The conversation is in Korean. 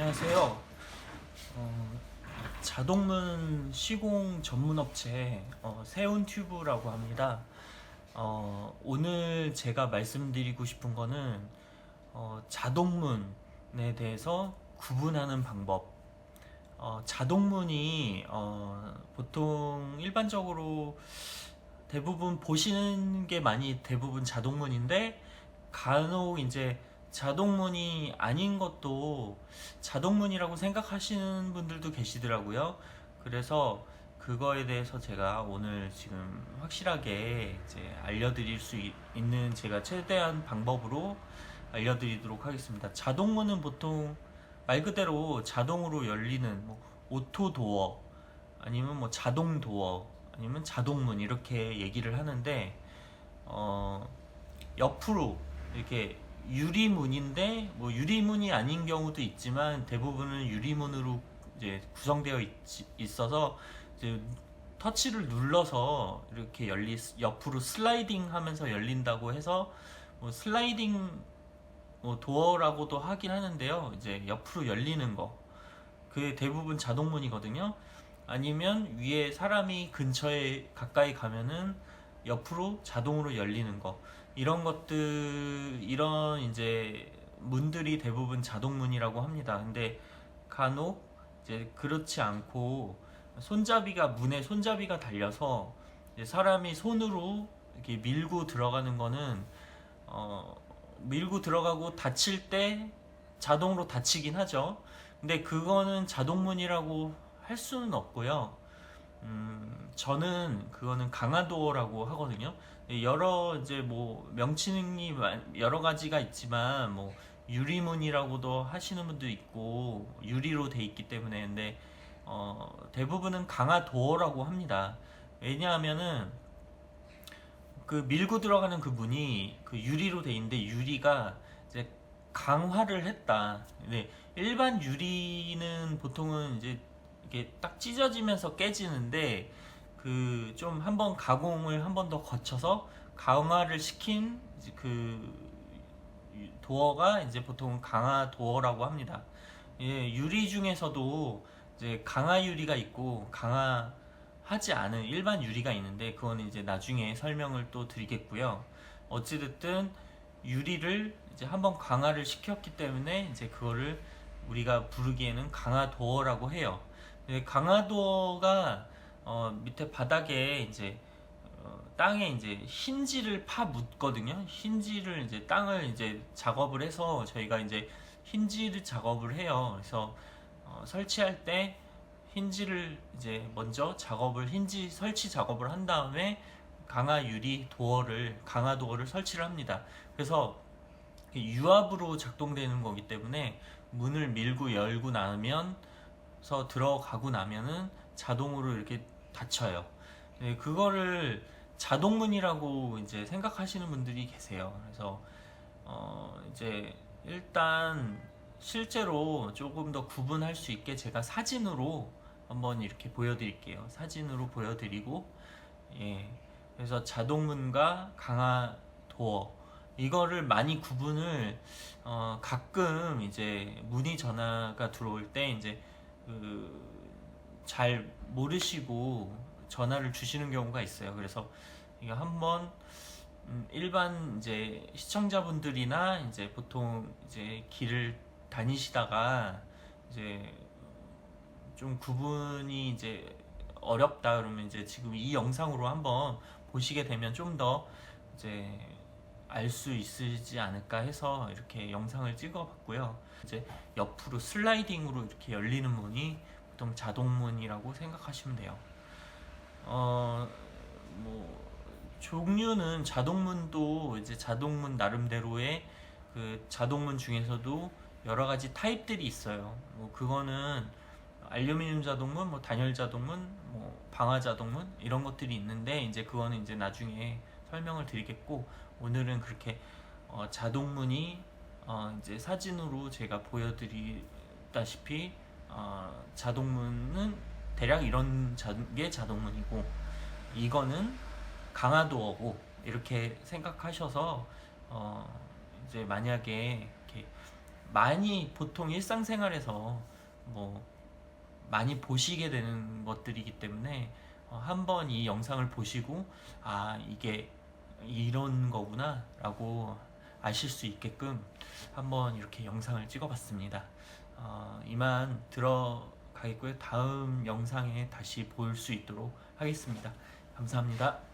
안녕하세요. 어, 자동문 시공 전문 업체 어, 세운튜브라고 합니다. 어, 오늘 제가 말씀드리고 싶은 거는 어, 자동문에 대해서 구분하는 방법. 어, 자동문이 어, 보통 일반적으로 대부분 보시는 게 많이 대부분 자동문인데 간혹 이제 자동문이 아닌 것도 자동문이라고 생각하시는 분들도 계시더라고요. 그래서 그거에 대해서 제가 오늘 지금 확실하게 이제 알려드릴 수 있- 있는 제가 최대한 방법으로 알려드리도록 하겠습니다. 자동문은 보통 말 그대로 자동으로 열리는 뭐 오토 도어 아니면 뭐 자동 도어 아니면 자동문 이렇게 얘기를 하는데 어 옆으로 이렇게 유리문인데 뭐 유리문이 아닌 경우도 있지만 대부분은 유리문으로 이제 구성되어 있, 있어서 이제 터치를 눌러서 이렇게 열리 옆으로 슬라이딩 하면서 열린다고 해서 뭐 슬라이딩 뭐 도어라고도 하긴 하는데요. 이제 옆으로 열리는 거. 그게 대부분 자동문이거든요. 아니면 위에 사람이 근처에 가까이 가면은 옆으로 자동으로 열리는 거. 이런 것들 이런 이제 문들이 대부분 자동문이라고 합니다. 근데 간혹 이제 그렇지 않고 손잡이가 문에 손잡이가 달려서 사람이 손으로 이렇게 밀고 들어가는 거는 어 밀고 들어가고 닫힐 때 자동으로 닫히긴 하죠. 근데 그거는 자동문이라고 할 수는 없고요. 음, 저는 그거는 강화도어라고 하거든요. 여러 이제 뭐 명칭이 많- 여러 가지가 있지만 뭐 유리문이라고도 하시는 분도 있고 유리로 돼 있기 때문에 근데 어, 대부분은 강화도어라고 합니다. 왜냐하면은 그 밀고 들어가는 그 문이 그 유리로 돼 있는데 유리가 이제 강화를 했다. 근데 일반 유리는 보통은 이제 이게 딱 찢어지면서 깨지는데 그 좀 한번 가공을 한 번 더 거쳐서 강화를 시킨 그 도어가 이제 보통 강화 도어라고 합니다. 예, 유리 중에서도 이제 강화 유리가 있고 강화 하지 않은 일반 유리가 있는데 그거는 이제 나중에 설명을 또 드리겠고요. 어찌됐든 유리를 이제 한번 강화를 시켰기 때문에 이제 그거를 우리가 부르기에는 강화 도어라고 해요. 근데 강화 도어가 어, 밑에 바닥에 이제 어, 땅에 이제 힌지를 파 묻거든요. 힌지를 이제 땅을 이제 작업을 해서 저희가 이제 힌지를 작업을 해요. 그래서 어, 설치할 때 힌지를 이제 먼저 작업을 힌지 설치 작업을 한 다음에 강화 유리 도어를 강화 도어를 설치를 합니다. 그래서 유압으로 작동되는 거기 때문에 문을 밀고 열고 나면 서 들어가고 나면은 자동으로 이렇게 닫혀요. 네, 그거를 자동문이라고 이제 생각하시는 분들이 계세요. 그래서 어 이제 일단 실제로 조금 더 구분할 수 있게 제가 사진으로 한번 이렇게 보여드릴게요. 사진으로 보여드리고 예. 그래서 자동문과 강화 도어 이거를 많이 구분을 어 가끔 이제 문의 전화가 들어올 때 이제 그 잘 모르시고 전화를 주시는 경우가 있어요. 그래서 이거 한번 음, 일반 이제 시청자분들이나 이제 보통 이제 길을 다니시다가 이제 좀 구분이 이제 어렵다 그러면 이제 지금 이 영상으로 한번 보시게 되면 좀 더 이제 알 수 있으지 않을까 해서 이렇게 영상을 찍어봤고요. 이제 옆으로 슬라이딩으로 이렇게 열리는 문이 보통 자동문이라고 생각하시면 돼요. 어, 뭐 종류는 자동문도 이제 자동문 나름대로의 그 자동문 중에서도 여러 가지 타입들이 있어요. 뭐 그거는 알루미늄 자동문, 뭐 단열 자동문, 뭐 방화 자동문 이런 것들이 있는데 이제 그거는 이제 나중에 설명을 드리겠고 오늘은 그렇게 어, 자동문이 어, 이제 사진으로 제가 보여드리다시피 어, 자동문은 대략 이런 자, 게 자동문이고 이거는 강화도어고 이렇게 생각하셔서 어, 이제 만약에 이렇게 많이 보통 일상생활에서 뭐 많이 보시게 되는 것들이기 때문에 어, 한번 이 영상을 보시고 아 이게 이런 거구나 라고 아실 수 있게끔 한번 이렇게 영상을 찍어봤습니다. 어, 이만 들어가겠고요. 다음 영상에 다시 볼 수 있도록 하겠습니다. 감사합니다.